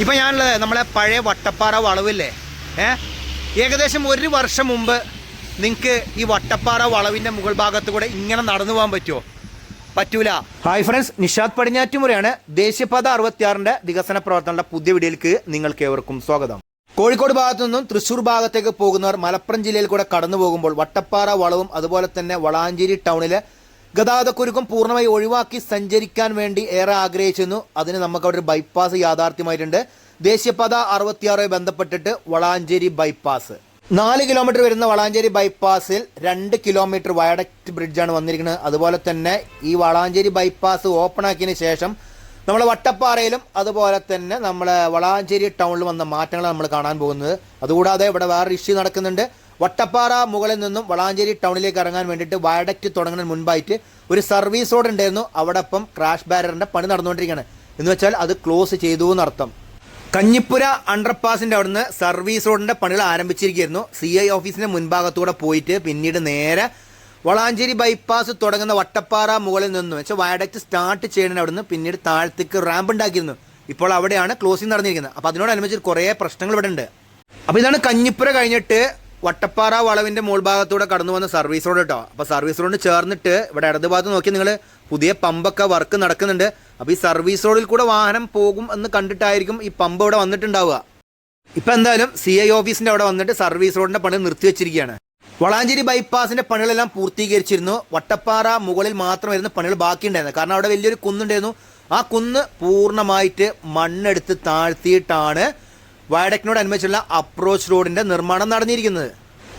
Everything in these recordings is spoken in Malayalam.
ഇപ്പം ഞാനുള്ളത് നമ്മളെ പഴയ വട്ടപ്പാറ വളവില്ലേ? ഏ? ഏകദേശം ഒരു വർഷം മുമ്പ് നിങ്ങൾക്ക് ഈ വട്ടപ്പാറ വളവിന്റെ മുകൾ ഭാഗത്ത് കൂടെ ഇങ്ങനെ നടന്നു പോകാൻ പറ്റുമോ പറ്റൂല. ഹായ് ഫ്രണ്ട്സ് നിഷാദ് പടിഞ്ഞാറ്റുമുറയാണ്. ദേശീയപാത അറുപത്തിയാറിന്റെ വികസന പ്രവർത്തനങ്ങളുടെ പുതിയ വീഡിയോയിലേക്ക് നിങ്ങൾക്ക് ഏവർക്കും സ്വാഗതം. കോഴിക്കോട് ഭാഗത്തു നിന്നും തൃശ്ശൂർ ഭാഗത്തേക്ക് പോകുന്നവർ മലപ്പുറം ജില്ലയിൽ കൂടെ കടന്നു പോകുമ്പോൾ വട്ടപ്പാറ വളവും അതുപോലെ തന്നെ വളാഞ്ചേരി ടൗണിലെ ഗതാഗതക്കുരുക്കം പൂർണമായി ഒഴിവാക്കി സഞ്ചരിക്കാൻ വേണ്ടി ഏറെ ആഗ്രഹിച്ചിരുന്നു. അതിന് നമുക്ക് അവിടെ ഒരു ബൈപ്പാസ് യാഥാർത്ഥ്യമായിട്ടുണ്ട്. ദേശീയപാത അറുപത്തിയാറുമായി ബന്ധപ്പെട്ടിട്ട് വളാഞ്ചേരി ബൈപ്പാസ് നാല് കിലോമീറ്റർ വരുന്ന വളാഞ്ചേരി ബൈപ്പാസിൽ രണ്ട് കിലോമീറ്റർ വയഡക്റ്റ് ബ്രിഡ്ജാണ് വന്നിരിക്കുന്നത്. അതുപോലെ തന്നെ ഈ വളാഞ്ചേരി ബൈപ്പാസ് ഓപ്പൺ ആക്കിയതിന് ശേഷം നമ്മൾ വട്ടപ്പാറയിലും അതുപോലെ തന്നെ നമ്മൾ വളാഞ്ചേരി ടൗണിൽ വന്ന മാറ്റങ്ങളാണ് നമ്മൾ കാണാൻ പോകുന്നത്. അതുകൂടാതെ ഇവിടെ വേറെ ഇഷ്യൂ നടക്കുന്നുണ്ട്. വട്ടപ്പാറ മുകളിൽ നിന്നും വളാഞ്ചേരി ടൗണിലേക്ക് ഇറങ്ങാൻ വേണ്ടിയിട്ട് വയഡക്റ്റ് തുടങ്ങുന്നതിന് മുൻപായിട്ട് ഒരു സർവീസ് റോഡ് ഉണ്ടായിരുന്നു. അവിടെ ഇപ്പം ക്രാഷ് ബാരറിന്റെ പണി നടന്നുകൊണ്ടിരിക്കുകയാണ്. എന്ന് വെച്ചാൽ അത് ക്ലോസ് ചെയ്തു എന്നർത്ഥം. കഞ്ഞിപ്പുര അണ്ടർപാസിന്റെ അവിടുന്ന് സർവീസ് റോഡിന്റെ പണികൾ ആരംഭിച്ചിരിക്കുകയായിരുന്നു. സി ഐ ഓഫീസിന്റെ മുൻഭാഗത്തൂടെ പോയിട്ട് പിന്നീട് നേരെ വളാഞ്ചേരി ബൈപ്പാസ് തുടങ്ങുന്ന വട്ടപ്പാറ മുകളിൽ നിന്ന് വെച്ചാൽ വയഡക്റ്റ് സ്റ്റാർട്ട് ചെയ്യുന്നതിന് അവിടുന്ന് പിന്നീട് താഴത്തേക്ക് റാമ്പ് ഉണ്ടാക്കിയിരുന്നു. ഇപ്പോൾ അവിടെയാണ് ക്ലോസിംഗ് നടന്നിരിക്കുന്നത്. അപ്പോൾ അതിനോടനുബന്ധിച്ച് കുറേ പ്രശ്നങ്ങൾ ഇവിടെ ഉണ്ട്. അപ്പോൾ ഇതാണ് കഞ്ഞിപ്പുര കഴിഞ്ഞിട്ട് വട്ടപ്പാറ വളവിന്റെ മുകൾ ഭാഗത്തൂടെ കടന്നു വന്ന സർവീസ് റോഡ് കേട്ടോ. അപ്പോൾ സർവീസ് റോഡിന് ചേർന്നിട്ട് ഇവിടെ ഇടത് ഭാഗത്ത് നോക്കി നിങ്ങൾ പുതിയ പമ്പൊക്കെ വർക്ക് നടക്കുന്നുണ്ട്. അപ്പോൾ ഈ സർവീസ് റോഡിൽ കൂടെ വാഹനം പോകും എന്ന് കണ്ടിട്ടായിരിക്കും ഈ പമ്പ് ഇവിടെ വന്നിട്ടുണ്ടാവുക. ഇപ്പം എന്തായാലും സി ഐ ഓഫീസിന്റെ അവിടെ വന്നിട്ട് സർവീസ് റോഡിന്റെ പണി നിർത്തിവെച്ചിരിക്കുകയാണ് വളാഞ്ചേരി ബൈപ്പാസിന്റെ പണികളെല്ലാം പൂർത്തീകരിച്ചിരുന്നു. വട്ടപ്പാറ മുകളിൽ മാത്രമായിരുന്നു പണികൾ ബാക്കിയുണ്ടായിരുന്നത് കാരണം അവിടെ വലിയൊരു കുന്നുണ്ടായിരുന്നു. ആ കുന്ന് പൂർണമായിട്ട് മണ്ണെടുത്ത് താഴ്ത്തിയിട്ടാണ് വയഡക്റ്റിനോട് അനുബന്ധിച്ചുള്ള അപ്രോച്ച് റോഡിന്റെ നിർമ്മാണം നടന്നിരിക്കുന്നത്.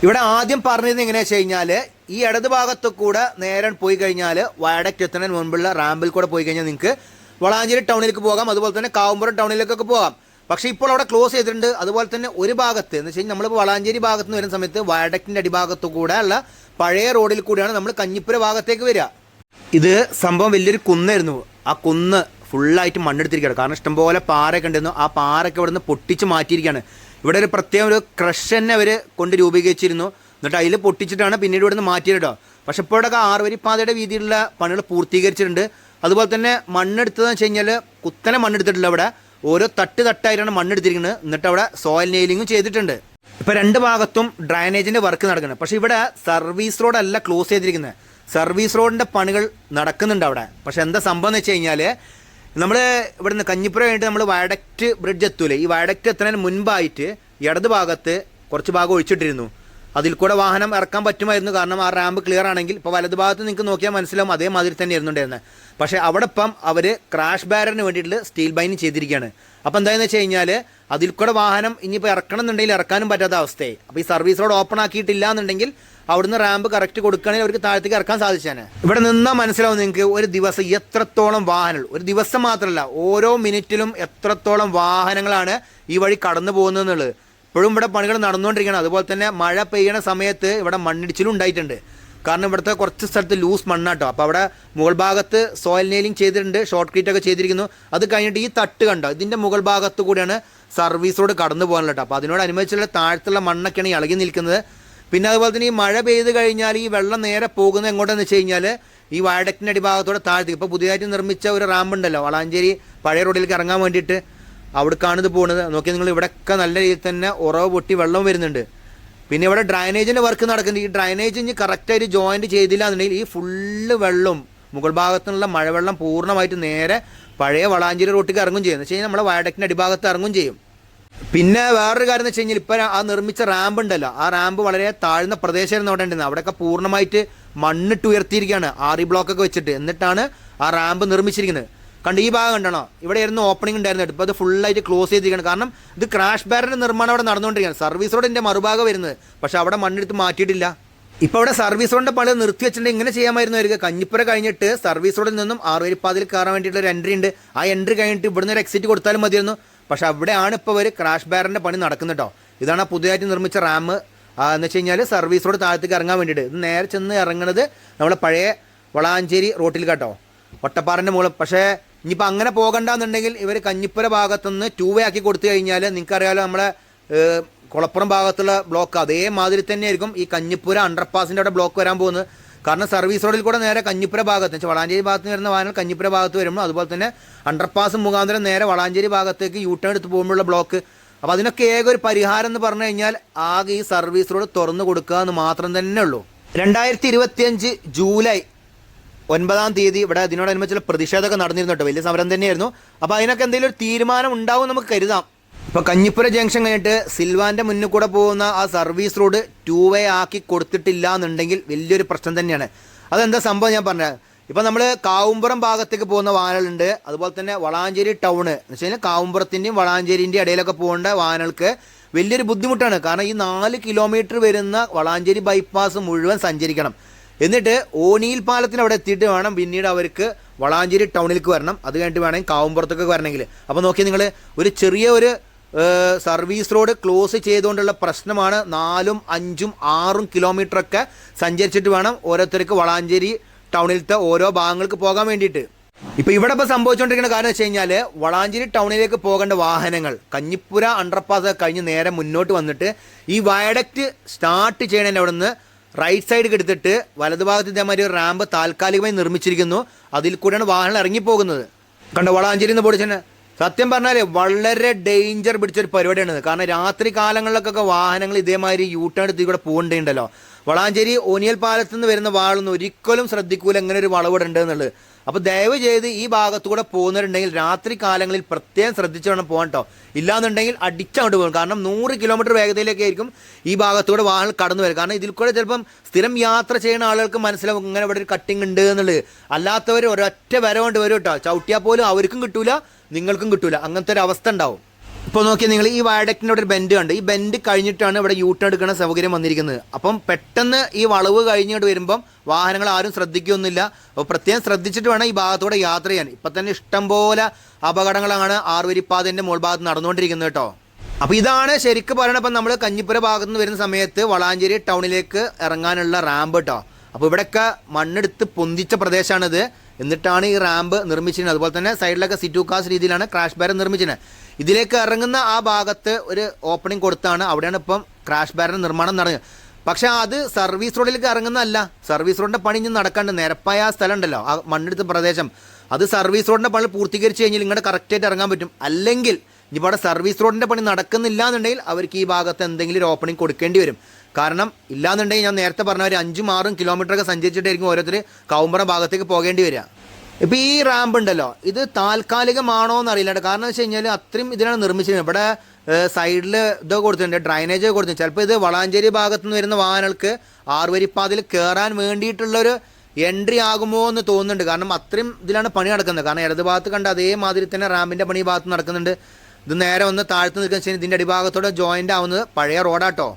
ഇവിടെ ആദ്യം പറഞ്ഞത് എങ്ങനെയാ വെച്ച് കഴിഞ്ഞാൽ ഈ ഇടത് ഭാഗത്ത് കൂടെ നേരെ പോയി കഴിഞ്ഞാൽ വയഡക്റ്റ് എത്തുന്നതിന് മുൻപുള്ള റാമ്പിൽ കൂടെ പോയി കഴിഞ്ഞാൽ നിങ്ങൾക്ക് വളാഞ്ചേരി ടൗണിലേക്ക് പോകാം അതുപോലെ തന്നെ കാവുമ്പുറം ടൗണിലേക്കൊക്കെ പോകാം. പക്ഷേ ഇപ്പോൾ അവിടെ ക്ലോസ് ചെയ്തിട്ടുണ്ട്. അതുപോലെ തന്നെ ഒരു ഭാഗത്ത് എന്ന് വെച്ച് കഴിഞ്ഞാൽ നമ്മളിപ്പോൾ വളാഞ്ചേരി ഭാഗത്ത് നിന്ന് വരുന്ന സമയത്ത് വയഡക്റ്റിന്റെ അടിഭാഗത്ത് കൂടെ ഉള്ള പഴയ റോഡിൽ കൂടിയാണ് നമ്മൾ കഞ്ഞിപ്പുര ഭാഗത്തേക്ക് വരിക. ഇത് സംഭവം വലിയൊരു കുന്നായിരുന്നു. ആ കുന്ന് ഫുള്ളായിട്ട് മണ്ണെടുത്തിരിക്കുകയാണ്. കാരണം ഇഷ്ടംപോലെ പാറയൊക്കെ ഉണ്ടായിരുന്നു ആ പാറയൊക്കെ ഇവിടെ നിന്ന് പൊട്ടിച്ച് മാറ്റിയിരിക്കുകയാണ്. ഇവിടെ ഒരു പ്രത്യേകം ഒരു ക്രഷ് തന്നെ അവർ കൊണ്ട് രൂപീകരിച്ചിരുന്നു. എന്നിട്ട് അതിൽ പൊട്ടിച്ചിട്ടാണ് പിന്നീട് ഇവിടെ നിന്ന് മാറ്റിയത് കേട്ടോ പക്ഷെ ഇപ്പോഴൊക്കെ ആറുവരിപ്പാതയുടെ രീതിയിലുള്ള പണികൾ പൂർത്തീകരിച്ചിട്ടുണ്ട്. അതുപോലെ തന്നെ മണ്ണെടുത്തതെന്ന് വെച്ച് കഴിഞ്ഞാൽ കുത്തനെ മണ്ണെടുത്തിട്ടില്ല അവിടെ. ഓരോ തട്ട് തട്ടായിട്ടാണ് മണ്ണെടുത്തിരിക്കുന്നത്. എന്നിട്ട് അവിടെ സോയിൽ നെയിലിങ്ങും ചെയ്തിട്ടുണ്ട്. ഇപ്പോൾ രണ്ട് ഭാഗത്തും ഡ്രൈനേജിന്റെ വർക്ക് നടക്കുന്നത് പക്ഷേ ഇവിടെ സർവീസ് റോഡല്ല ക്ലോസ് ചെയ്തിരിക്കുന്നത്. സർവീസ് റോഡിന്റെ പണികൾ നടക്കുന്നുണ്ട് അവിടെ. പക്ഷെ എന്താ സംഭവം എന്ന് വെച്ച് കഴിഞ്ഞാൽ നമ്മൾ ഇവിടെ നിന്ന് കഞ്ഞിപ്പുര കഴിഞ്ഞിട്ട് നമ്മൾ വയഡക്റ്റ് ബ്രിഡ്ജ് എത്തൂലേ. ഈ വയഡക്റ്റ് എത്തുന്നതിന് മുൻപായിട്ട് ഇടത് ഭാഗത്ത് കുറച്ച് ഭാഗം ഒഴിച്ചിട്ടിരുന്നു. അതിൽ കൂടെ വാഹനം ഇറക്കാൻ പറ്റുമായിരുന്നു. കാരണം ആ റാമ്പ് ക്ലിയർ ആണെങ്കിൽ ഇപ്പോൾ വലത് ഭാഗത്ത് നിങ്ങൾക്ക് നോക്കിയാൽ മനസ്സിലാവും അതേമാതിരി തന്നെ ഇരുന്നുണ്ടായിരുന്നത് പക്ഷേ അവിടെ ഇപ്പം അവർ ക്രാഷ് ബാരറിന് വേണ്ടിയിട്ട് സ്റ്റീൽ ബൈനിങ് ചെയ്തിരിക്കുകയാണ്. അപ്പോൾ എന്താണെന്ന് വെച്ച് കഴിഞ്ഞാൽ അതിൽ കൂടെ വാഹനം ഇനിയിപ്പോൾ ഇറക്കണം എന്നുണ്ടെങ്കിൽ ഇറക്കാനും പറ്റാത്ത അവസ്ഥയായി. അപ്പോൾ ഈ സർവീസ് റോഡ് ഓപ്പൺ ആക്കിയിട്ടില്ല എന്നുണ്ടെങ്കിൽ അവിടുന്ന് റാമ്പ് കറക്റ്റ് കൊടുക്കുകയാണെങ്കിൽ അവർക്ക് താഴത്തേക്ക് ഇറക്കാൻ സാധിച്ചാണ് ഇവിടെ നിന്നാൽ മനസ്സിലാവും നിങ്ങൾക്ക് ഒരു ദിവസം എത്രത്തോളം വാഹനങ്ങൾ. ഒരു ദിവസം മാത്രമല്ല ഓരോ മിനിറ്റിലും എത്രത്തോളം വാഹനങ്ങളാണ് ഈ വഴി കടന്നു പോകുന്നത് എന്നുള്ളത് ഇപ്പോഴും ഇവിടെ പണികൾ നടന്നുകൊണ്ടിരിക്കുകയാണ്. അതുപോലെ തന്നെ മഴ പെയ്യണ സമയത്ത് ഇവിടെ മണ്ണിടിച്ചിലും ഉണ്ടായിട്ടുണ്ട്. കാരണം ഇവിടുത്തെ കുറച്ച് സ്ഥലത്ത് ലൂസ് മണ്ണാട്ടോ. അപ്പോൾ അവിടെ മുകൾ ഭാഗത്ത് സോയിൽ നെയിലിംഗ് ചെയ്തിട്ടുണ്ട് ഷോർട്ട് ക്രീറ്റ് ഒക്കെ ചെയ്തിരിക്കുന്നു. അത് കഴിഞ്ഞിട്ട് ഈ തട്ട് കണ്ടോ? ഇതിന്റെ മുകൾ ഭാഗത്ത് കൂടിയാണ് സർവീസ് റോഡ് കടന്നു പോകാനുള്ളത് അപ്പോൾ അതിനോടനുബന്ധിച്ചുള്ള താഴത്തുള്ള മണ്ണൊക്കെയാണ് ഇളകി നിൽക്കുന്നത്. പിന്നെ അതുപോലെ തന്നെ ഈ മഴ പെയ്ത് കഴിഞ്ഞാൽ ഈ വെള്ളം നേരെ പോകുന്നത് എങ്ങോട്ടെന്ന് വെച്ച് കഴിഞ്ഞാൽ ഈ വാഴക്കിന്റെ അടിഭാഗത്തോടെ താഴ്ത്തി. ഇപ്പോൾ പുതിയതായിട്ട് നിർമ്മിച്ച ഒരു റാമ്പ് ഉണ്ടല്ലോ വളാഞ്ചേരി പഴയ റോഡിലേക്ക് ഇറങ്ങാൻ വേണ്ടിയിട്ട് അവിടേക്കാണ് ഇത് പോകുന്നത് നോക്കി നിങ്ങൾ ഇവിടെയൊക്കെ നല്ല രീതിയിൽ തന്നെ ഉറവ് പൊട്ടി വെള്ളം വരുന്നുണ്ട്. പിന്നെ ഇവിടെ ഡ്രൈനേജിന്റെ വർക്ക് നടക്കുന്നുണ്ട്. ഈ ഡ്രൈനേജ് ഇനി കറക്റ്റായിട്ട് ജോയിന്റ് ചെയ്തില്ല എന്നുണ്ടെങ്കിൽ ഈ ഫുള്ള് വെള്ളം മുകൾ ഭാഗത്തുനിന്നുള്ള മഴവെള്ളം പൂർണമായിട്ട് നേരെ പഴയ വളാഞ്ചേരി റോട്ടിലേക്ക് ഇറങ്ങും ചെയ്യും. എന്ന് വെച്ച് കഴിഞ്ഞാൽ നമ്മൾ വയഡക്റ്റിന്റെ അടിഭാഗത്ത് ഇറങ്ങും ചെയ്യും. പിന്നെ വേറൊരു കാര്യം എന്ന് വെച്ച് കഴിഞ്ഞാൽ ഇപ്പം ആ നിർമ്മിച്ച റാമ്പ് ഉണ്ടല്ലോ. ആ റാമ്പ് വളരെ താഴ്ന്ന പ്രദേശമായിരുന്നു അവിടെ ഉണ്ടെന്ന് അവിടെയൊക്കെ പൂർണമായിട്ട് മണ്ണിട്ട് ഉയർത്തിയിരിക്കുകയാണ്. ആറി ബ്ലോക്കൊക്കെ വെച്ചിട്ട്. എന്നിട്ടാണ് ആ റാമ്പ് നിർമ്മിച്ചിരിക്കുന്നത്. കണ്ട് ഈ ഭാഗം കണ്ടണോ? ഇവിടെ ആയിരുന്നു ഓപ്പണിംഗ് ഉണ്ടായിരുന്നു ഇപ്പോൾ അത് ഫുള്ളായിട്ട് ക്ലോസ് ചെയ്തിരിക്കുകയാണ്. കാരണം ഇത് ക്രാഷ് ബാരിന്റെ നിർമ്മാണം അവിടെ നടന്നുകൊണ്ടിരിക്കുകയാണ്. സർവീസ് റോഡിന്റെ മറുഭാഗം വരുന്നത്. പക്ഷേ അവിടെ മണ്ണെടുത്ത് മാറ്റിയിട്ടില്ല. ഇപ്പോൾ അവിടെ സർവീസ് റോഡിന്റെ പണി നിർത്തി വെച്ചിട്ടുണ്ടെങ്കിൽ ഇങ്ങനെ ചെയ്യാമായിരുന്നു അവർക്ക് കഞ്ഞിപ്പുര കഴിഞ്ഞിട്ട് സർവീസ് റോഡിൽ നിന്നും ആറുവരിപ്പാതിൽ കയറാൻ വേണ്ടിയിട്ടുള്ള ഒരു എൻട്രി ഉണ്ട്. ആ എൻട്രി കഴിഞ്ഞിട്ട് ഇവിടുന്ന് ഒരു എക്സിറ്റ് കൊടുത്താലും മതിയായിരുന്നു. പക്ഷെ അവിടെയാണ് ഇപ്പോൾ ഒരു ക്രാഷ് ബാരറിന്റെ പണി നടക്കുന്നത് കേട്ടോ ഇതാണ് പുതിയതായിട്ട് നിർമ്മിച്ച റാം എന്ന് വെച്ച് കഴിഞ്ഞാൽ സർവീസ് റോഡ് താഴത്തേക്ക് ഇറങ്ങാൻ വേണ്ടിയിട്ട്. ഇത് നേരെ ചെന്ന് ഇറങ്ങുന്നത് നമ്മളെ പഴയ വളാഞ്ചേരി റോട്ടിൽ കേട്ടോ ഒട്ടപ്പാറിന്റെ മുകളിൽ. പക്ഷേ ഇനിയിപ്പോൾ അങ്ങനെ പോകണ്ടെന്നുണ്ടെങ്കിൽ ഇവർ കഞ്ഞിപ്പുര ഭാഗത്തുനിന്ന് ടൂ വേ ആക്കി കൊടുത്തു കഴിഞ്ഞാൽ നിങ്ങൾക്കറിയാലോ നമ്മളെ കുളപ്പുറം ഭാഗത്തുള്ള ബ്ലോക്ക് അതേമാതിരി തന്നെയായിരിക്കും ഈ കഞ്ഞിപ്പുര അണ്ടർപാസിന്റെ അവിടെ ബ്ലോക്ക് വരാൻ പോകുന്നത്. കാരണം സർവീസ് റോഡിൽ കൂടെ നേരെ കഞ്ഞിപ്പുര ഭാഗത്ത് വെച്ചാൽ വളാഞ്ചേരി ഭാഗത്ത് വരുന്ന വാഹനങ്ങൾ കഞ്ഞിപ്പുര ഭാഗത്ത് വരുമ്പോൾ അതുപോലെ തന്നെ അണ്ടർപാസ് മുഖാന്തരം നേരെ വളാഞ്ചേരി ഭാഗത്തേക്ക് യൂ ടേൺ എടുത്ത് പോകുമ്പോഴുള്ള ബ്ലോക്ക് അപ്പോൾ അതിനൊക്കെ ഏക ഒരു പരിഹാരം എന്ന് പറഞ്ഞു കഴിഞ്ഞാൽ ആകെ ഈ സർവീസ് റോഡ് തുറന്നു കൊടുക്കുക എന്ന് മാത്രം തന്നെ ഉള്ളൂ. രണ്ടായിരത്തി ഇരുപത്തിയഞ്ച് ജൂലൈ ഒൻപതാം തീയതി ഇവിടെ ഇതിനോടനുബന്ധിച്ചുള്ള പ്രതിഷേധമൊക്കെ നടന്നിരുന്നു കേട്ടോ. വലിയ സമരം തന്നെയായിരുന്നു. അപ്പോൾ അതിനൊക്കെ എന്തെങ്കിലും ഒരു തീരുമാനം ഉണ്ടാവും നമുക്ക് കരുതാം. ഇപ്പോൾ കഞ്ഞിപ്പുര ജംഗ്ഷൻ കഴിഞ്ഞിട്ട് സിൽവാന്റെ മുന്നിൽ കൂടെ പോകുന്ന ആ സർവീസ് റോഡ് ടൂ വേ ആക്കി കൊടുത്തിട്ടില്ല എന്നുണ്ടെങ്കിൽ വലിയൊരു പ്രശ്നം തന്നെയാണ്. അതെന്താ സംഭവം ഞാൻ പറഞ്ഞത് ഇപ്പം നമ്മൾ കാവുമ്പുറം ഭാഗത്തേക്ക് പോകുന്ന വാഹനങ്ങളുണ്ട്. അതുപോലെ തന്നെ വളാഞ്ചേരി ടൗണ് എന്ന് വെച്ച് കഴിഞ്ഞാൽ കാവുമ്പുറത്തിന്റെയും വളാഞ്ചേരിന്റെയും ഇടയിലൊക്കെ പോകേണ്ട വാഹനങ്ങൾക്ക് വലിയൊരു ബുദ്ധിമുട്ടാണ്. കാരണം ഈ നാല് കിലോമീറ്റർ വരുന്ന വളാഞ്ചേരി ബൈപ്പാസ് മുഴുവൻ സഞ്ചരിക്കണം. എന്നിട്ട് ഓനിയിൽ പാലത്തിന് അവിടെ എത്തിയിട്ട് വേണം പിന്നീട് അവർക്ക് വളാഞ്ചേരി ടൗണിലേക്ക് വരണം. അത് കഴിഞ്ഞിട്ട് വേണമെങ്കിൽ കാവുമ്പുറത്തൊക്കെ വരണമെങ്കിൽ. അപ്പോൾ നോക്കി നിങ്ങൾ ഒരു ചെറിയ ഒരു സർവീസ് റോഡ് ക്ലോസ് ചെയ്തുകൊണ്ടുള്ള പ്രശ്നമാണ്. നാലും അഞ്ചും ആറും കിലോമീറ്റർ ഒക്കെ സഞ്ചരിച്ചിട്ട് വേണം ഓരോരുത്തർക്ക് വളാഞ്ചേരി ടൗണിലത്തെ ഓരോ ഭാഗങ്ങൾക്ക് പോകാൻ വേണ്ടിയിട്ട്. ഇപ്പൊ ഇവിടെ ഇപ്പൊ സംഭവിച്ചുകൊണ്ടിരിക്കുന്ന കാരണം വെച്ച് കഴിഞ്ഞാൽ വളാഞ്ചേരി ടൗണിലേക്ക് പോകേണ്ട വാഹനങ്ങൾ കഞ്ഞിപ്പുര അണ്ടർപാസ് കഴിഞ്ഞ് നേരെ മുന്നോട്ട് വന്നിട്ട് ഈ വയഡക്റ്റ് സ്റ്റാർട്ട് ചെയ്യണതിന്റെ അവിടെ നിന്ന് റൈറ്റ് സൈഡ് എടുത്തിട്ട് വലതുഭാഗത്ത് ഇതേമാതിരി ഒരു റാമ്പ് താൽക്കാലികമായി നിർമ്മിച്ചിരിക്കുന്നു. അതിൽ കൂടെയാണ് വാഹനങ്ങൾ ഇറങ്ങിപ്പോകുന്നത്. കണ്ടോ വളാഞ്ചേരി എന്ന് പൊടിച്ചെന്നെ സത്യം പറഞ്ഞാൽ വളരെ ഡേഞ്ചർ പിടിച്ചൊരു പരിപാടിയാണ്. കാരണം രാത്രി കാലങ്ങളിലൊക്കെ വാഹനങ്ങൾ ഇതേമാതിരി യൂ ടേൺ എടുത്ത് കൂടെ പോകേണ്ടതുണ്ടല്ലോ വളാഞ്ചേരി ഓനിയൽ പാലത്ത് നിന്ന് വരുന്ന വാളൊന്നും ഒരിക്കലും ശ്രദ്ധിക്കൂല എങ്ങനെ ഒരു വളവിടുണ്ട് എന്നുള്ളത് അപ്പോൾ ദയവ് ചെയ്ത് ഈ ഭാഗത്തുകൂടെ പോകുന്നവരുണ്ടെങ്കിൽ രാത്രി കാലങ്ങളിൽ പ്രത്യേകം ശ്രദ്ധിച്ചു വേണം പോകാൻ കേട്ടോ ഇല്ലാന്നുണ്ടെങ്കിൽ അടിച്ചങ്ങോട്ട് പോകും. കാരണം നൂറ് കിലോമീറ്റർ വേഗതയിലൊക്കെ ആയിരിക്കും ഈ ഭാഗത്തൂടെ വാഹനം കടന്നു വരും കാരണം ഇതിൽ കൂടെ ചിലപ്പം സ്ഥിരം യാത്ര ചെയ്യുന്ന ആളുകൾക്ക് മനസ്സിലാവും ഇങ്ങനെ ഇവിടെ ഒരു കട്ടിങ് ഉണ്ട് എന്നുള്ളത്. അല്ലാത്തവർ ഒരൊറ്റ വരവുകൊണ്ട് വരും കേട്ടോ ചവിട്ടിയാൽ പോലും അവർക്കും കിട്ടൂല നിങ്ങൾക്കും കിട്ടൂല. അങ്ങനത്തെ ഒരു അവസ്ഥ ഉണ്ടാവും. ഇപ്പോൾ നോക്കിയാൽ നിങ്ങൾ ഈ വയഡക്റ്റിന്റെ ഒരു ബെൻഡ് കണ്ട് ഈ ബെൻഡ് കഴിഞ്ഞിട്ടാണ് ഇവിടെ യൂട്ടേൺ എടുക്കുന്ന സൗകര്യം വന്നിരിക്കുന്നത്. അപ്പം പെട്ടെന്ന് ഈ വളവ് കഴിഞ്ഞിട്ട് വരുമ്പം വാഹനങ്ങൾ ആരും ശ്രദ്ധിക്കുകയൊന്നുമില്ല അപ്പോൾ പ്രത്യേകം ശ്രദ്ധിച്ചിട്ട് വേണം ഈ ഭാഗത്തൂടെ യാത്ര ചെയ്യാൻ. ഇപ്പം തന്നെ ഇഷ്ടംപോലെ അപകടങ്ങളാണ് ആറുവരിപ്പാതിന്റെ മുകൾ ഭാഗത്ത് നടന്നുകൊണ്ടിരിക്കുന്നത് കേട്ടോ. അപ്പോൾ ഇതാണ് ശരിക്കും പറയണത്. ഇപ്പം നമ്മൾ കഞ്ഞിപ്പുര ഭാഗത്ത് നിന്ന് വരുന്ന സമയത്ത് വളാഞ്ചേരി ടൗണിലേക്ക് ഇറങ്ങാനുള്ള റാമ്പ് കേട്ടോ. അപ്പോൾ ഇവിടെയൊക്കെ മണ്ണെടുത്ത് പൊന്തിച്ച പ്രദേശമാണിത്. എന്നിട്ടാണ് ഈ റാമ്പ് നിർമ്മിച്ചിരുന്നത്. അതുപോലെ തന്നെ സൈഡിലൊക്കെ സിറ്റു കാസ് രീതിയിലാണ് ക്രാഷ് ബാരൻ നിർമ്മിച്ചത് ഇതിലേക്ക് ഇറങ്ങുന്ന ആ ഭാഗത്ത് ഒരു ഓപ്പണിംഗ് കൊടുത്താണ്. അവിടെയാണ് ഇപ്പം ക്രാഷ് ബാരൻ നിർമ്മാണം നടന്നത്. പക്ഷേ അത് സർവീസ് റോഡിലേക്ക് ഇറങ്ങുന്നതല്ല. സർവീസ് റോഡിന്റെ പണി ഇനി നടക്കാണ്ട് നിരപ്പായ ആ സ്ഥലം ഉണ്ടല്ലോ ആ മണ്ണെടുത്ത പ്രദേശം. അത് സർവീസ് റോഡിന്റെ പണി പൂർത്തീകരിച്ച് കഴിഞ്ഞാൽ ഇങ്ങോട്ട് കറക്റ്റായിട്ട് ഇറങ്ങാൻ പറ്റും. അല്ലെങ്കിൽ ഇനിയിപ്പോൾ അവിടെ സർവീസ് റോഡിന്റെ പണി നടക്കുന്നില്ല എന്നുണ്ടെങ്കിൽ അവർക്ക് ഈ ഭാഗത്ത് എന്തെങ്കിലും ഒരു ഓപ്പണിംഗ് കൊടുക്കേണ്ടി വരും. കാരണം ഇല്ലാന്നുണ്ടെങ്കിൽ ഞാൻ നേരത്തെ പറഞ്ഞ ഒരു അഞ്ചും ആറും കിലോമീറ്റർ ഒക്കെ സഞ്ചരിച്ചിട്ടായിരിക്കും ഓരോരുത്തർ കൗമ്പറ ഭാഗത്തേക്ക് പോകേണ്ടി വരിക. ഇപ്പോൾ ഈ റാമ്പ് ഉണ്ടല്ലോ ഇത് താൽക്കാലികമാണോ എന്ന് അറിയില്ല കാരണം എന്ന് വെച്ച് കഴിഞ്ഞാൽ അത്രയും ഇതിനാണ് നിർമ്മിച്ചിരുന്നത് ഇവിടെ സൈഡിൽ ഇതൊക്കെ കൊടുത്തിട്ടുണ്ട് ഡ്രൈനേജ് കൊടുത്തിട്ടുണ്ട്. ചിലപ്പോൾ ഇത് വളാഞ്ചേരി ഭാഗത്തു നിന്ന് വരുന്ന വാഹനങ്ങൾക്ക് ആറുവരിപ്പാതിൽ കയറാൻ വേണ്ടിയിട്ടുള്ളൊരു എൻട്രി ആകുമോ എന്ന് തോന്നുന്നുണ്ട്. കാരണം അത്രയും ഇതിലാണ് പണി നടക്കുന്നത്. കാരണം ഇടത് ഭാഗത്ത് കണ്ട അതേമാതിരി തന്നെ റാമ്പിന്റെ പണി ഭാഗത്ത് നടക്കുന്നുണ്ട്. ഇത് നേരെ ഒന്ന് താഴ്ത്തു നിൽക്കുന്ന ഇതിന്റെ അടിഭാഗത്തോടെ ജോയിന്റ് ആവുന്നത് പഴയ റോഡാട്ടോ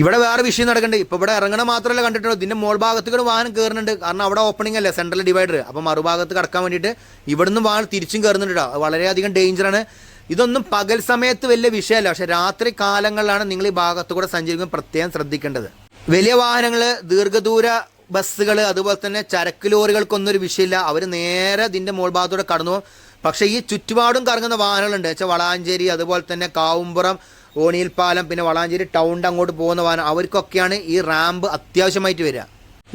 ഇവിടെ വേറെ വിഷയം നടക്കുന്നുണ്ട് ഇപ്പോൾ ഇവിടെ ഇറങ്ങണ മാത്രമല്ല കണ്ടിട്ടുള്ളൂ ഇതിന്റെ മോൾ ഭാഗത്ത് കൂടെ വാഹനം കയറുന്നുണ്ട് കാരണം അവിടെ ഓപ്പണിംഗ് അല്ലേ? സെൻട്രൽ ഡിവൈഡർ അപ്പോൾ മറുഭാഗത്ത് കടക്കാൻ വേണ്ടിട്ട് ഇവിടുന്ന് വാഹനം തിരിച്ചും കയറുന്നുണ്ട് കേട്ടോ ഡേഞ്ചർ വളരെയധികം ഡേഞ്ചറാണ് ഇതൊന്നും പകൽ സമയത്ത് വലിയ വിഷയമല്ല. പക്ഷേ രാത്രി കാലങ്ങളിലാണ് നിങ്ങൾ ഈ ഭാഗത്ത് കൂടെ സഞ്ചരിക്കുമ്പോൾ പ്രത്യേകം ശ്രദ്ധിക്കേണ്ടത്. വലിയ വാഹനങ്ങൾ ദീർഘദൂര ബസ്സുകൾ അതുപോലെ തന്നെ ചരക്ക് ലോറികൾക്കൊന്നും ഒരു വിഷയമില്ല. അവർ നേരെ ഇതിന്റെ മോൾ ഭാഗത്തൂടെ കടന്നു പോകും. പക്ഷേ ഈ ചുറ്റുപാടും കറങ്ങുന്ന വാഹനങ്ങളുണ്ട്. വെച്ചാൽ വളാഞ്ചേരി അതുപോലെ തന്നെ കാവുമ്പുറം ഓണിയിൽ പാലം പിന്നെ വളാഞ്ചേരി ടൗണിന്റെ അങ്ങോട്ട് പോകുന്ന വാഹനം. അവർക്കൊക്കെയാണ് ഈ റാമ്പ് അത്യാവശ്യമായിട്ട് വരിക.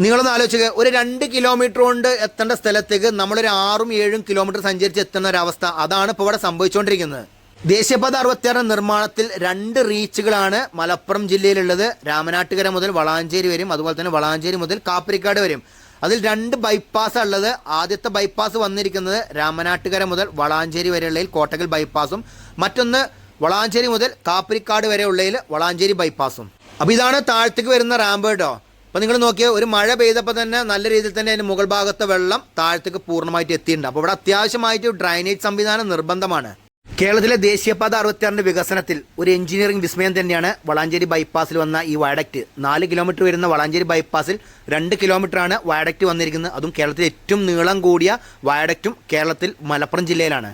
നിങ്ങളൊന്ന് ആലോചിക്കുക ഒരു രണ്ട് കിലോമീറ്റർ കൊണ്ട് എത്തേണ്ട സ്ഥലത്തേക്ക് നമ്മളൊരു ആറും ഏഴും കിലോമീറ്റർ സഞ്ചരിച്ച് എത്തുന്ന ഒരവസ്ഥ. അതാണ് ഇപ്പോൾ ഇവിടെ സംഭവിച്ചുകൊണ്ടിരിക്കുന്നത് ദേശീയപാത അറുപത്തിയാറ് നിർമ്മാണത്തിൽ രണ്ട് റീച്ചുകളാണ് മലപ്പുറം ജില്ലയിലുള്ളത്. രാമനാട്ടുകര മുതൽ വളാഞ്ചേരി വരും. അതുപോലെ തന്നെ വളാഞ്ചേരി മുതൽ കാപ്പരിക്കാട് വരും. അതിൽ രണ്ട് ബൈപ്പാസ് ഉള്ളത്. ആദ്യത്തെ ബൈപ്പാസ് വന്നിരിക്കുന്നത് രാമനാട്ടുകര മുതൽ വളാഞ്ചേരി വരെയുള്ള കോട്ടകൽ ബൈപ്പാസും മറ്റൊന്ന് വളാഞ്ചേരി മുതൽ കാപ്പരിക്കാട് വരെയുള്ളതിൽ വളാഞ്ചേരി ബൈപ്പാസും. അപ്പോൾ ഇതാണ് താഴത്തേക്ക് വരുന്ന റാമ്പ് കേട്ടോ. അപ്പോൾ നിങ്ങൾ നോക്കിയാൽ ഒരു മഴ പെയ്തപ്പോൾ തന്നെ നല്ല രീതിയിൽ തന്നെ അതിന്റെ മുകൾ ഭാഗത്തെ വെള്ളം താഴത്തേക്ക് പൂർണമായിട്ട് എത്തിയിട്ടുണ്ട്. അപ്പോൾ ഇവിടെ അത്യാവശ്യമായിട്ട് ഡ്രൈനേജ് സംവിധാനം നിർബന്ധമാണ്. കേരളത്തിലെ ദേശീയപാത അറുപത്തിയാറിന്റെ വികസനത്തിൽ ഒരു എഞ്ചിനീയറിംഗ് വിസ്മയം തന്നെയാണ് വളാഞ്ചേരി ബൈപ്പാസിൽ വന്ന ഈ വയഡക്റ്റ്. നാല് കിലോമീറ്റർ വരുന്ന വളാഞ്ചേരി ബൈപ്പാസിൽ രണ്ട് കിലോമീറ്ററാണ് വയഡക്റ്റ് വന്നിരിക്കുന്നത്. അതും കേരളത്തിലെ ഏറ്റവും നീളം കൂടിയ വയഡക്റ്റും കേരളത്തിൽ മലപ്പുറം ജില്ലയിലാണ്.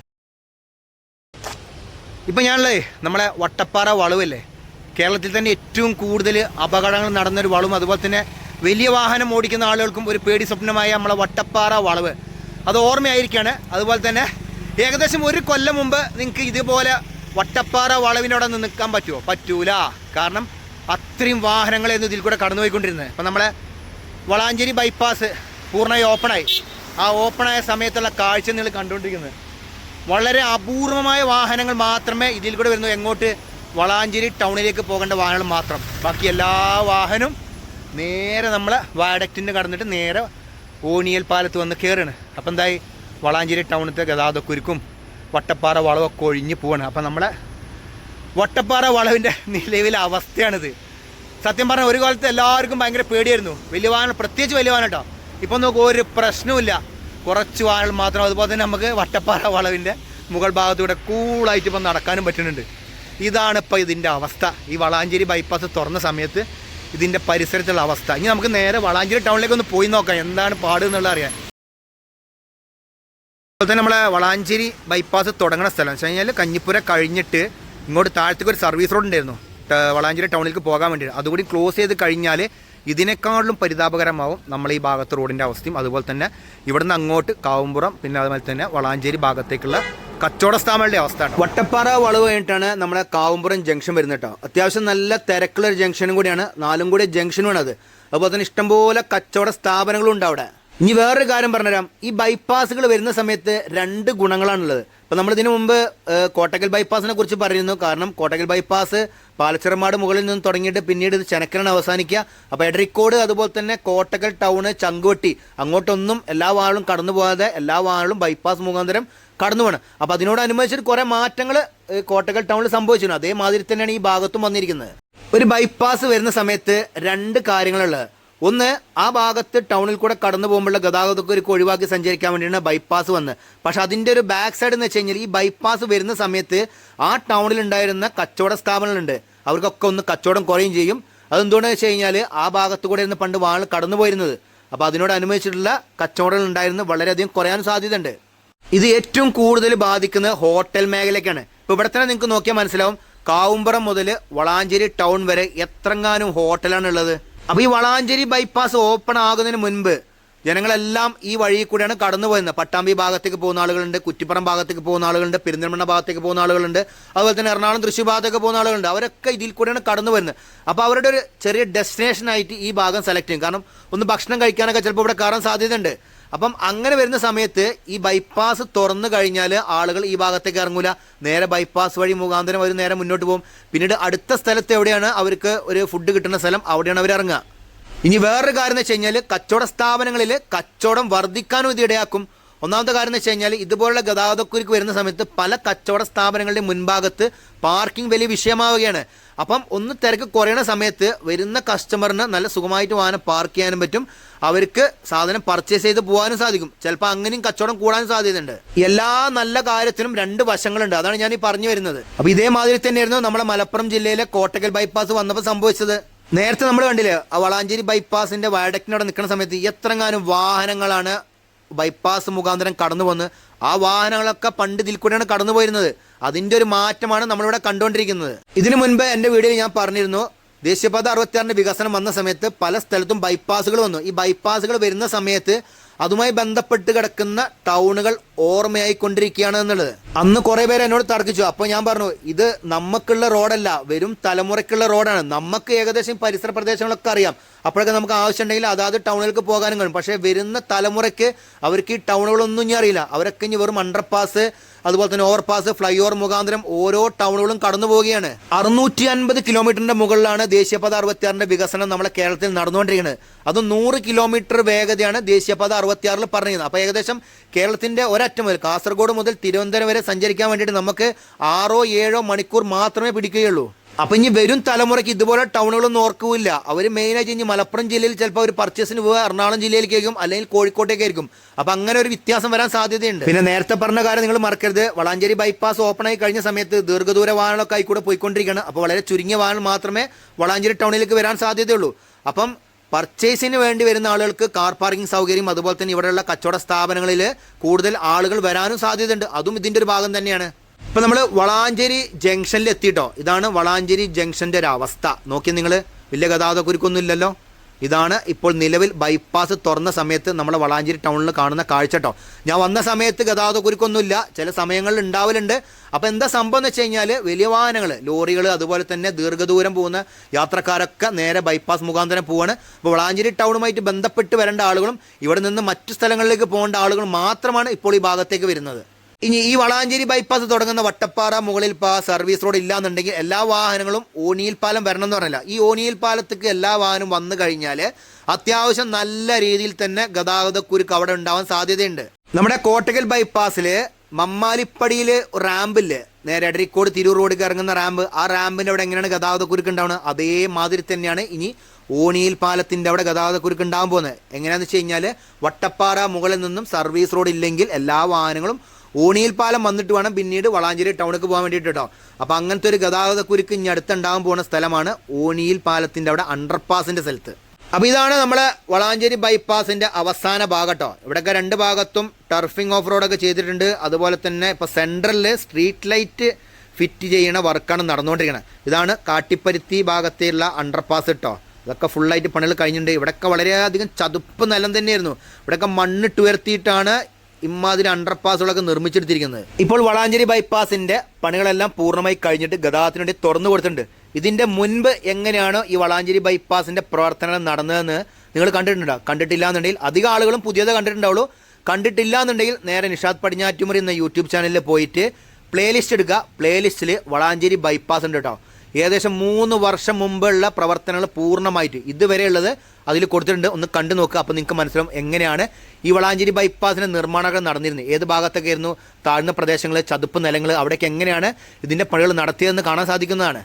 ഇപ്പം ഞാനുള്ളത് നമ്മളെ വട്ടപ്പാറ വളവല്ലേ? കേരളത്തിൽ തന്നെ ഏറ്റവും കൂടുതൽ അപകടങ്ങൾ നടന്നൊരു വളവും അതുപോലെ തന്നെ വലിയ വാഹനം ഓടിക്കുന്ന ആളുകൾക്കും ഒരു പേടി സ്വപ്നമായ നമ്മളെ വട്ടപ്പാറ വളവ്. അത് ഓർമ്മയായിരിക്കുകയാണ് അതുപോലെ തന്നെ ഏകദേശം ഒരു കൊല്ലം മുമ്പ് നിങ്ങൾക്ക് ഇതുപോലെ വട്ടപ്പാറ വളവിനോടെ നിൽക്കാൻ പറ്റുമോ? പറ്റൂല. കാരണം അത്രയും വാഹനങ്ങളായിരുന്നു ഇതിൽ കൂടെ കടന്നുപോയിക്കൊണ്ടിരുന്നത്. അപ്പം നമ്മളെ വളാഞ്ചേരി ബൈപ്പാസ് പൂർണമായി ഓപ്പണായി ആ ഓപ്പണായ സമയത്തുള്ള കാഴ്ച നിങ്ങൾ കണ്ടുകൊണ്ടിരിക്കുന്നത്. വളരെ അപൂർവമായ വാഹനങ്ങൾ മാത്രമേ ഇതിൽ കൂടെ വരുന്നു. എങ്ങോട്ട്? വളാഞ്ചേരി ടൗണിലേക്ക് പോകേണ്ട വാഹനങ്ങൾ മാത്രം. ബാക്കി എല്ലാ വാഹനവും നേരെ നമ്മൾ വാഡക്റ്റിന് കടന്നിട്ട് നേരെ ഓണിയൽ പാലത്ത് വന്ന് കയറുകയാണ് അപ്പം എന്തായി? വളാഞ്ചേരി ടൗണിലത്തെ ഗതാഗതക്കുരുക്കും വട്ടപ്പാറ വളവൊക്കെ ഒഴിഞ്ഞ് പോവാണ്. അപ്പം നമ്മളെ വട്ടപ്പാറ വളവിന്റെ നിലവിലെ അവസ്ഥയാണിത്. സത്യം പറഞ്ഞാൽ ഒരു കാലത്ത് എല്ലാവർക്കും ഭയങ്കര പേടിയായിരുന്നു. വലിയ വാഹനം പ്രത്യേകിച്ച് വലിയ വാഹനം കേട്ടോ. ഇപ്പം നോക്കുക ഒരു പ്രശ്നവുമില്ല. കുറച്ച് വാഴകൾ മാത്രം അതുപോലെ തന്നെ നമുക്ക് വട്ടപ്പാറ വളവിന്റെ മുകൾ ഭാഗത്തൂടെ കൂളായിട്ട് ഇപ്പം നടക്കാനും പറ്റുന്നുണ്ട്. ഇതാണ് ഇപ്പോൾ ഇതിന്റെ അവസ്ഥ. ഈ വളാഞ്ചേരി ബൈപ്പാസ് തുറന്ന സമയത്ത് ഇതിന്റെ പരിസരത്തുള്ള അവസ്ഥ. ഇനി നമുക്ക് നേരെ വളാഞ്ചേരി ടൗണിലേക്ക് ഒന്ന് പോയി നോക്കാം. എന്താണ് പാട് എന്നുള്ളത് അറിയാൻ. അതുപോലെ തന്നെ നമ്മളെ വളാഞ്ചേരി ബൈപ്പാസ് തുടങ്ങുന്ന സ്ഥലം. വെച്ച് കഴിഞ്ഞാൽ കഞ്ഞിപ്പുര കഴിഞ്ഞിട്ട് ഇങ്ങോട്ട് താഴത്തേക്ക് ഒരു സർവീസ് റോഡ് ഉണ്ടായിരുന്നു. വളാഞ്ചേരി ടൗണിലേക്ക് പോകാൻ വേണ്ടിയിട്ട്. അതുകൂടി ക്ലോസ് ചെയ്ത് കഴിഞ്ഞാൽ ഇതിനേക്കാളും പരിതാപകരമാവും നമ്മൾ ഈ ഭാഗത്ത് റോഡിന്റെ അവസ്ഥയും. അതുപോലെ തന്നെ ഇവിടുന്ന് അങ്ങോട്ട് കാവുംപുറം പിന്നെ അതുപോലെ തന്നെ വളാഞ്ചേരി ഭാഗത്തേക്കുള്ള കച്ചവട സ്ഥാപനങ്ങളുടെ അവസ്ഥയാണ്. വട്ടപ്പാറ വളവ് കഴിഞ്ഞിട്ടാണ് നമ്മുടെ കാവുംപുറം ജംഗ്ഷൻ വരുന്നത് കേട്ടോ. അത്യാവശ്യം നല്ല തിരക്കുള്ള ഒരു ജംഗ്ഷനും കൂടിയാണ് നാലും കൂടി ജംഗ്ഷനുമാണ് അത്. അതുപോലെ തന്നെ ഇഷ്ടംപോലെ കച്ചവട സ്ഥാപനങ്ങളും ഉണ്ട് അവിടെ. ഇനി വേറൊരു കാര്യം പറഞ്ഞുതരാം. ഈ ബൈപ്പാസുകൾ വരുന്ന സമയത്ത് രണ്ട് ഗുണങ്ങളാണുള്ളത്. ഇപ്പം നമ്മൾ ഇതിനു മുമ്പ് കോട്ടക്കൽ ബൈപ്പാസിനെ കുറിച്ച് പറയുന്നു. കാരണം കോട്ടക്കൽ ബൈപ്പാസ് പാലച്ചിറമാട് മുകളിൽ നിന്ന് തുടങ്ങിയിട്ട് പിന്നീട് ഇത് ചെനക്കലാണ് അവസാനിക്കുക. അപ്പോൾ എടരിക്കോട് അതുപോലെ തന്നെ കോട്ടക്കൽ ടൗണ് ചങ്കുവട്ടി അങ്ങോട്ടൊന്നും എല്ലാ വാഹനങ്ങളും കടന്നു പോകാതെ എല്ലാ വാഹനങ്ങളും ബൈപ്പാസ് മുഖാന്തരം കടന്നു പോകണം അപ്പോൾ അതിനോടനുബന്ധിച്ചിട്ട് കുറേ മാറ്റങ്ങൾ കോട്ടക്കൽ ടൗണിൽ സംഭവിച്ചിരുന്നു അതേമാതിരി തന്നെയാണ് ഈ ഭാഗത്തും വന്നിരിക്കുന്നത്. ഒരു ബൈപ്പാസ് വരുന്ന സമയത്ത് രണ്ട് കാര്യങ്ങളുള്ളത് ഒന്ന് ആ ഭാഗത്ത് ടൗണിൽ കൂടെ കടന്നു പോകുമ്പോഴുള്ള ഗതാഗതമൊക്കെ ഒരു ഒഴിവാക്കി സഞ്ചരിക്കാൻ വേണ്ടിയാണ് ബൈപ്പാസ് വന്ന് പക്ഷെ അതിന്റെ ഒരു ബാക്ക് സൈഡ് എന്ന് വെച്ച് കഴിഞ്ഞാൽ ഈ ബൈപ്പാസ് വരുന്ന സമയത്ത് ആ ടൗണിൽ ഉണ്ടായിരുന്ന കച്ചവട സ്ഥാപനങ്ങളുണ്ട്. അവർക്കൊക്കെ ഒന്ന് കച്ചവടം കുറയും ചെയ്യും. അതെന്തുകൊണ്ടെന്ന് വെച്ച് കഴിഞ്ഞാൽ ആ ഭാഗത്ത് കൂടെ ഇരുന്ന് പണ്ട് വാൾ കടന്നു പോയിരുന്നത്. അപ്പോൾ അതിനോടനുബന്ധിച്ചിട്ടുള്ള കച്ചവടങ്ങൾ ഉണ്ടായിരുന്നു. വളരെയധികം കുറയാൻ സാധ്യതയുണ്ട്. ഇത് ഏറ്റവും കൂടുതൽ ബാധിക്കുന്നത് ഹോട്ടൽ മേഖലയ്ക്കാണ്. ഇപ്പോൾ ഇവിടെ തന്നെ നിങ്ങൾക്ക് നോക്കിയാൽ മനസ്സിലാവും. കാവുമ്പറം മുതൽ വളാഞ്ചേരി ടൗൺ വരെ എത്രങ്ങാനും ഹോട്ടലാണ് ഉള്ളത്. അപ്പോൾ ഈ വളാഞ്ചേരി ബൈപ്പാസ് ഓപ്പൺ ആകുന്നതിന് മുൻപ് ജനങ്ങളെല്ലാം ഈ വഴി കൂടെയാണ് കടന്നു പോയിരുന്നത് പട്ടാമ്പി ഭാഗത്തേക്ക് പോകുന്ന ആളുകളുണ്ട് കുറ്റിപ്പുറം ഭാഗത്തേക്ക് പോകുന്ന ആളുകളുണ്ട് പെരിന്തൽമണ്ണ ഭാഗത്തേക്ക് പോകുന്ന ആളുകളുണ്ട് അതുപോലെ തന്നെ എറണാകുളം തൃശ്ശൂർ ഭാഗത്തേക്ക് പോകുന്ന ആളുകളുണ്ട്. അവരൊക്കെ ഇതിൽ കൂടെയാണ് കടന്നു വരുന്നത് അപ്പോൾ അവരുടെ ഒരു ചെറിയ ഡെസ്റ്റിനേഷൻ ആയിട്ട് ഈ ഭാഗം സെലക്ട് ചെയ്യും. കാരണം ഒന്ന് ഭക്ഷണം കഴിക്കാനൊക്കെ ചിലപ്പോൾ ഇവിടെ കയറാൻ സാധ്യതയുണ്ട്. അപ്പം അങ്ങനെ വരുന്ന സമയത്ത് ഈ ബൈപ്പാസ് തുറന്നു കഴിഞ്ഞാൽ ആളുകൾ ഈ ഭാഗത്തേക്ക് ഇറങ്ങൂല. നേരെ ബൈപ്പാസ് വഴി മുഖാന്തരം അവർ നേരെ മുന്നോട്ട് പോകും. പിന്നീട് അടുത്ത സ്ഥലത്ത് എവിടെയാണ് അവർക്ക് ഒരു ഫുഡ് കിട്ടുന്ന സ്ഥലം അവിടെയാണ് അവർ ഇറങ്ങുക. ഇനി വേറൊരു കാര്യം എന്ന് വെച്ച് കഴിഞ്ഞാൽ കച്ചവട സ്ഥാപനങ്ങളിൽ കച്ചവടം വർദ്ധിക്കാനും ഇത് ഇടയാക്കും. ഒന്നാമത്തെ കാര്യം എന്ന് വെച്ച് കഴിഞ്ഞാൽ ഇതുപോലുള്ള ഗതാഗതക്കുരുക്ക് വരുന്ന സമയത്ത് പല കച്ചവട സ്ഥാപനങ്ങളുടെ മുൻഭാഗത്ത് പാർക്കിംഗ് വലിയ വിഷയമാവുകയാണ്. അപ്പം ഒന്ന് തിരക്ക് കുറയുന്ന സമയത്ത് വരുന്ന കസ്റ്റമറിന് നല്ല സുഖമായിട്ട് വാഹനം പാർക്ക് ചെയ്യാനും പറ്റും. അവർക്ക് സാധനം പർച്ചേസ് ചെയ്ത് പോകാനും സാധിക്കും. ചിലപ്പോൾ അങ്ങനെയും കച്ചവടം കൂടാനും സാധ്യതയുണ്ട്. എല്ലാ നല്ല കാര്യത്തിനും രണ്ട് വശങ്ങളുണ്ട്. അതാണ് ഞാൻ ഈ പറഞ്ഞു വരുന്നത്. അപ്പോൾ ഇതേമാതിരി തന്നെയായിരുന്നു നമ്മുടെ മലപ്പുറം ജില്ലയിലെ കോട്ടക്കൽ ബൈപ്പാസ് വന്നപ്പോൾ സംഭവിച്ചത്. നേരത്തെ നമ്മൾ കണ്ടില്ലേ ആ വളാഞ്ചേരി ബൈപ്പാസിന്റെ വയഡക്റ്റിനോടെ നിൽക്കുന്ന സമയത്ത് എത്രങ്ങാനും വാഹനങ്ങളാണ് ബൈപ്പാസ് മുഖാന്തരം കടന്നു വന്ന് ആ വാഹനങ്ങളൊക്കെ പണ്ട് ഇതിൽ കൂടെയാണ് കടന്നു പോയിരുന്നത്. അതിന്റെ ഒരു മാറ്റമാണ് നമ്മളിവിടെ കണ്ടുകൊണ്ടിരിക്കുന്നത്. ഇതിനു മുൻപ് എന്റെ വീഡിയോയിൽ ഞാൻ പറഞ്ഞിരുന്നു ദേശീയപാത അറുപത്തിയാറിന്റെ വികസനം വന്ന സമയത്ത് പല സ്ഥലത്തും ബൈപ്പാസുകൾ വന്നു. ഈ ബൈപ്പാസുകൾ വരുന്ന സമയത്ത് അതുമായി ബന്ധപ്പെട്ട് കിടക്കുന്ന ടൗണുകൾ ഓർമ്മയായി കൊണ്ടിരിക്കുകയാണ് എന്നുള്ളത്. അന്ന് കുറേ പേര് എന്നോട് തർക്കിച്ചു. അപ്പോൾ ഞാൻ പറഞ്ഞു ഇത് നമുക്കുള്ള റോഡല്ല വരും തലമുറയ്ക്കുള്ള റോഡാണ്. നമുക്ക് ഏകദേശം പരിസര പ്രദേശങ്ങളൊക്കെ അറിയാം. അപ്പോഴൊക്കെ നമുക്ക് ആവശ്യമുണ്ടെങ്കിൽ അതാത് ടൗണുകൾക്ക് പോകാനും കഴിയും. പക്ഷേ വരുന്ന തലമുറയ്ക്ക് അവർക്ക് ഈ ടൗണുകളൊന്നും ഇനി അറിയില്ല. അവരൊക്കെ ഇനി വെറും അണ്ടർപാസ് അതുപോലെ തന്നെ ഓവർപാസ് ഫ്ലൈ ഓവർ മുഖാന്തരം ഓരോ ടൗണുകളും കടന്നു പോവുകയാണ്. അറുന്നൂറ്റി അൻപത് കിലോമീറ്ററിന്റെ മുകളിലാണ് ദേശീയപാത അറുപത്തിയാറിന്റെ വികസനം നമ്മളെ കേരളത്തിൽ നടന്നുകൊണ്ടിരിക്കുന്നത്. അത് നൂറ് കിലോമീറ്റർ വേഗതയാണ് ദേശീയപാത അറുപത്തിയാറിൽ പറഞ്ഞിരുന്നത്. അപ്പോൾ ഏകദേശം കേരളത്തിന്റെ ഒരറ്റം മുതൽ കാസർഗോഡ് മുതൽ തിരുവനന്തപുരം വരെ സഞ്ചരിക്കാൻ വേണ്ടിയിട്ട് നമുക്ക് ആറോ ഏഴോ മണിക്കൂർ മാത്രമേ പിടിക്കുകയുള്ളൂ. അപ്പൊ ഇനി വരും തലമുറയ്ക്ക് ഇതുപോലെ ടൗണുകളൊന്നും ഓർക്കൂല്ല. അവർ മെയിനായിട്ട് ഇനി മലപ്പുറം ജില്ലയിൽ ചിലപ്പോൾ അവർ പർച്ചേസിന് പോവുക എറണാകുളം ജില്ലയിലേക്കായിരിക്കും അല്ലെങ്കിൽ കോഴിക്കോട്ടേക്കായിരിക്കും അപ്പൊ അങ്ങനെ ഒരു വ്യത്യാസം വരാൻ സാധ്യതയുണ്ട്. പിന്നെ നേരത്തെ പറഞ്ഞ കാര്യം നിങ്ങൾ മറക്കരുത്. വളാഞ്ചേരി ബൈപ്പാസ് ഓപ്പൺ ആയി കഴിഞ്ഞ സമയത്ത് ദീർഘദൂര വാഹനങ്ങളൊക്കെ ആയി കൂടെ പോയിക്കൊണ്ടിരിക്കുകയാണ്. അപ്പോൾ വളരെ ചുരുങ്ങിയ വാഹനം മാത്രമേ വളാഞ്ചേരി ടൗണിലേക്ക് വരാൻ സാധ്യതയുള്ളൂ. അപ്പം പർച്ചേസിന് വേണ്ടി വരുന്ന ആളുകൾക്ക് കാർ പാർക്കിംഗ് സൗകര്യം അതുപോലെ തന്നെ ഇവിടെയുള്ള കച്ചവട സ്ഥാപനങ്ങളിൽ കൂടുതൽ ആളുകൾ വരാനും സാധ്യതയുണ്ട്. അതും ഇതിന്റെ ഒരു ഭാഗം തന്നെയാണ്. ഇപ്പൊ നമ്മൾ വളാഞ്ചേരി ജംഗ്ഷനിൽ എത്തിയിട്ടോ? ഇതാണ് വളാഞ്ചേരി ജംഗ്ഷന്റെ ഒരു അവസ്ഥ. നോക്കി നിങ്ങൾ വലിയ ഗതാഗത കുരുക്കൊന്നും ഇല്ലല്ലോ. ഇതാണ് ഇപ്പോൾ നിലവിൽ ബൈപ്പാസ് തുറന്ന സമയത്ത് നമ്മൾ വളാഞ്ചേരി ടൗണിൽ കാണുന്ന കാഴ്ച കേട്ടോ ഞാൻ വന്ന സമയത്ത് ഗതാഗത കുരുക്കൊന്നുമില്ല ചില സമയങ്ങളിൽ ഉണ്ടാവലുണ്ട്. അപ്പോൾ എന്താ സംഭവം എന്ന് വെച്ച് കഴിഞ്ഞാൽ വലിയ വാഹനങ്ങൾ ലോറികൾ അതുപോലെ തന്നെ ദീർഘദൂരം പോകുന്ന യാത്രക്കാരൊക്കെ നേരെ ബൈപ്പാസ് മുഖാന്തരം പോവാണ്. അപ്പോൾ വളാഞ്ചേരി ടൗണുമായിട്ട് ബന്ധപ്പെട്ട് വരേണ്ട ആളുകളും ഇവിടെ നിന്ന് മറ്റു സ്ഥലങ്ങളിലേക്ക് പോകേണ്ട ആളുകൾ മാത്രമാണ് ഇപ്പോൾ ഈ ഭാഗത്തേക്ക് വരുന്നത്. ഇനി ഈ വളാഞ്ചേരി ബൈപ്പാസ് തുടങ്ങുന്ന വട്ടപ്പാറ മുകളിൽ പാ സർവീസ് റോഡ് ഇല്ലാന്നുണ്ടെങ്കിൽ എല്ലാ വാഹനങ്ങളും ഓനിയിൽ പാലം വരണം എന്ന് പറഞ്ഞില്ല. ഈ ഓനിയിൽ പാലത്തേക്ക് എല്ലാ വാഹനവും വന്നു കഴിഞ്ഞാൽ അത്യാവശ്യം നല്ല രീതിയിൽ തന്നെ ഗതാഗതക്കുരുക്ക് അവിടെ ഉണ്ടാവാൻ സാധ്യതയുണ്ട്. നമ്മുടെ കോട്ടകൽ ബൈപ്പാസിൽ മമ്മാലിപ്പടിയിൽ റാമ്പില്ലേ? നേരെ അടരിക്കോട് തിരൂർ റോഡിൽ ഇറങ്ങുന്ന റാമ്പ്. ആ റാമ്പിന്റെ അവിടെ എങ്ങനെയാണ് ഗതാഗതക്കുരുക്ക് ഉണ്ടാവുന്നത്? അതേമാതിരി തന്നെയാണ് ഇനി ഓണിയിൽ പാലത്തിന്റെ അവിടെ ഗതാഗതക്കുരുക്ക് ഉണ്ടാകാൻ പോകുന്നത്. എങ്ങനെയാണെന്ന് വെച്ച് കഴിഞ്ഞാൽ വട്ടപ്പാറ മുകളിൽ നിന്നും സർവീസ് റോഡ് ഇല്ലെങ്കിൽ എല്ലാ വാഹനങ്ങളും ഓണിയിൽ പാലം വന്നിട്ട് വേണം പിന്നീട് വളാഞ്ചേരി ടൗണിലേക്ക് പോകാൻ വേണ്ടിയിട്ട് കേട്ടോ. അപ്പോൾ അങ്ങനത്തെ ഒരു ഗതാഗത കുരുക്ക് ഇനി അടുത്തുണ്ടാകാൻ പോകുന്ന സ്ഥലമാണ് ഓണിയിൽ പാലത്തിന്റെ അവിടെ അണ്ടർപാസിന്റെ സ്ഥലത്ത്. അപ്പോൾ ഇതാണ് നമ്മളെ വളാഞ്ചേരി ബൈപ്പാസിന്റെ അവസാന ഭാഗം കേട്ടോ. ഇവിടെയൊക്കെ രണ്ട് ഭാഗത്തും ടർഫിംഗ് ഓഫ് റോഡൊക്കെ ചെയ്തിട്ടുണ്ട്. അതുപോലെ തന്നെ ഇപ്പോൾ സെൻട്രലിൽ സ്ട്രീറ്റ് ലൈറ്റ് ഫിറ്റ് ചെയ്യണ വർക്കാണ് നടന്നുകൊണ്ടിരിക്കുന്നത് ഇതാണ് കാട്ടിപ്പരുത്തി ഭാഗത്തുള്ള അണ്ടർപാസ് കേട്ടോ. ഇതൊക്കെ ഫുള്ളായിട്ട് പണികൾ കഴിഞ്ഞിട്ടുണ്ട്. ഇവിടെയൊക്കെ വളരെയധികം ചതുപ്പ് നിലം തന്നെയായിരുന്നു. ഇവിടെയൊക്കെ മണ്ണിട്ട് ഉയർത്തിയിട്ടാണ് ഇമാതിരി അണ്ടർപാസുകളൊക്കെ നിർമ്മിച്ചെടുത്തിരിക്കുന്നത്. ഇപ്പോൾ വളാഞ്ചേരി ബൈപ്പാസിന്റെ പണികളെല്ലാം പൂർണമായി കഴിഞ്ഞിട്ട് ഗതാഗതത്തിന് വേണ്ടി തുറന്നു കൊടുത്തിട്ടുണ്ട്. ഇതിന്റെ മുൻപ് എങ്ങനെയാണ് ഈ വളാഞ്ചേരി ബൈപ്പാസിന്റെ പ്രവർത്തനങ്ങൾ നടന്നതെന്ന് നിങ്ങൾ കണ്ടിട്ടുണ്ടോ കണ്ടിട്ടില്ല എന്നുണ്ടെങ്കിൽ അധികം ആളുകളും പുതിയത് കണ്ടിട്ടുണ്ടാവുള്ളൂ. കണ്ടിട്ടില്ല എന്നുണ്ടെങ്കിൽ നേരെ നിഷാദ് പടിഞ്ഞാറ്റുമുറി എന്ന യൂട്യൂബ് ചാനലിൽ പോയിട്ട് പ്ലേലിസ്റ്റ് എടുക്കുക. പ്ലേലിസ്റ്റിൽ വളാഞ്ചേരി ബൈപ്പാസ് ഉണ്ട് കേട്ടോ. ഏകദേശം മൂന്ന് വർഷം മുമ്പുള്ള പ്രവർത്തനങ്ങൾ പൂർണമായിട്ട് ഇതുവരെയുള്ളത് അതിൽ കൊടുത്തിട്ടുണ്ട്. ഒന്ന് കണ്ടു നോക്കുക അപ്പോൾ നിങ്ങൾക്ക് മനസ്സിലാവും എങ്ങനെയാണ് ഈ വളാഞ്ചേരി ബൈപ്പാസിന്റെ നിർമ്മാണങ്ങൾ നടന്നിരുന്നത്. ഏത് ഭാഗത്തൊക്കെ ആയിരുന്നു താഴ്ന്ന പ്രദേശങ്ങൾ ചതുപ്പ് നിലങ്ങൾ അവിടേക്ക് എങ്ങനെയാണ് ഇതിന്റെ പണികൾ നടത്തിയതെന്ന് കാണാൻ സാധിക്കുന്നതാണ്.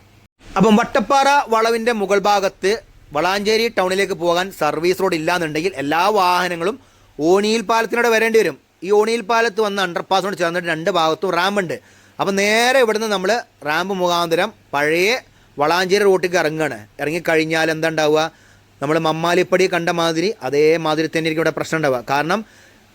അപ്പം വട്ടപ്പാറ വളവിന്റെ മുകൾ ഭാഗത്ത് വളാഞ്ചേരി ടൗണിലേക്ക് പോകാൻ സർവീസ് റോഡ് ഇല്ലാന്നുണ്ടെങ്കിൽ എല്ലാ വാഹനങ്ങളും ഓണിയിൽ പാലത്തിനോട് വരേണ്ടി വരും. ഈ ഓണിയിൽ പാലത്ത് വന്ന് അണ്ടർപാസിനോട് ചേർന്നിട്ട് രണ്ട് ഭാഗത്തും റാമ്പുണ്ട്. അപ്പോൾ നേരെ ഇവിടുന്ന് നമ്മൾ റാമ്പ് മുഖാന്തരം പഴയ വളാഞ്ചേരി റൂട്ടിലേക്ക് ഇറങ്ങുകയാണ് ഇറങ്ങിക്കഴിഞ്ഞാൽ എന്താ ഉണ്ടാവുക? നമ്മൾ മമ്മാലിപ്പടി കണ്ട മാതിരി അതേമാതിരി തന്നെ ഇവിടെ പ്രശ്നം ഉണ്ടാവുക. കാരണം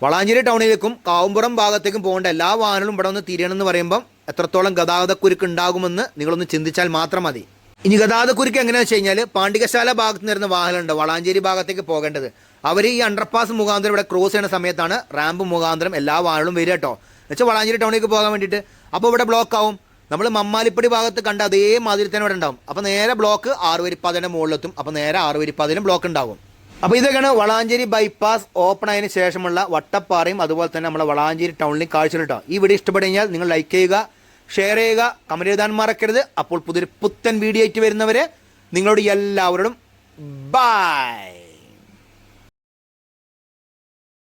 വളാഞ്ചേരി ടൗണിലേക്കും കാവുമ്പുറം ഭാഗത്തേക്കും പോകേണ്ട എല്ലാ വാഹനങ്ങളും ഇവിടെ ഒന്ന് തിരിയണമെന്ന് പറയുമ്പം എത്രത്തോളം ഗതാഗതക്കുരുക്ക് ഉണ്ടാകുമെന്ന് നിങ്ങളൊന്ന് ചിന്തിച്ചാൽ മാത്രം മതി. ഇനി ഗതാഗതക്കുരുക്ക് എങ്ങനെയാണെന്ന് വെച്ച് കഴിഞ്ഞാൽ പാണ്ഡികശാല ഭാഗത്ത് നിന്ന് വാഹനമുണ്ട് വളാഞ്ചേരി ഭാഗത്തേക്ക് പോകേണ്ടത്. അവർ ഈ അണ്ടർപാസ് മുഖാന്തരം ഇവിടെ ക്രോസ് ചെയ്യുന്ന സമയത്താണ് റാമ്പ് മുഖാന്തരം എല്ലാ വാഹനങ്ങളും വരിക കേട്ടോ എന്നുവെച്ചാൽ വളാഞ്ചേരി ടൗണിലേക്ക് പോകാൻ വേണ്ടിയിട്ട് അപ്പോൾ ഇവിടെ ബ്ലോക്ക് ആവും. നമ്മൾ മമ്മാലിപ്പടി ഭാഗത്ത് കണ്ട അതേ അതേമാതിരി തന്നെ ഇവിടെ ഉണ്ടാവും. അപ്പോൾ നേരെ ബ്ലോക്ക് ആറുവരിപ്പാതിന്റെ മുകളിലെത്തും. അപ്പോൾ നേരെ ആറുവരിപ്പാതിനും ബ്ലോക്ക് ഉണ്ടാവും. അപ്പോൾ ഇതൊക്കെയാണ് വളാഞ്ചേരി ബൈപ്പാസ് ഓപ്പൺ ആയതിനു ശേഷമുള്ള വട്ടപ്പാറയും അതുപോലെ തന്നെ നമ്മളെ വളാഞ്ചേരി ടൗണിലും കാഴ്ച കിട്ടാം ഈ വീഡിയോ ഇഷ്ടപ്പെട്ടു നിങ്ങൾ ലൈക്ക് ചെയ്യുക ഷെയർ ചെയ്യുക കമന്റ് എഴുതാൻ മറക്കരുത്. അപ്പോൾ പുതിയൊരു പുത്തൻ വീഡിയോ ആയിട്ട് വരുന്നവരെ നിങ്ങളോട് എല്ലാവരോടും ബൈ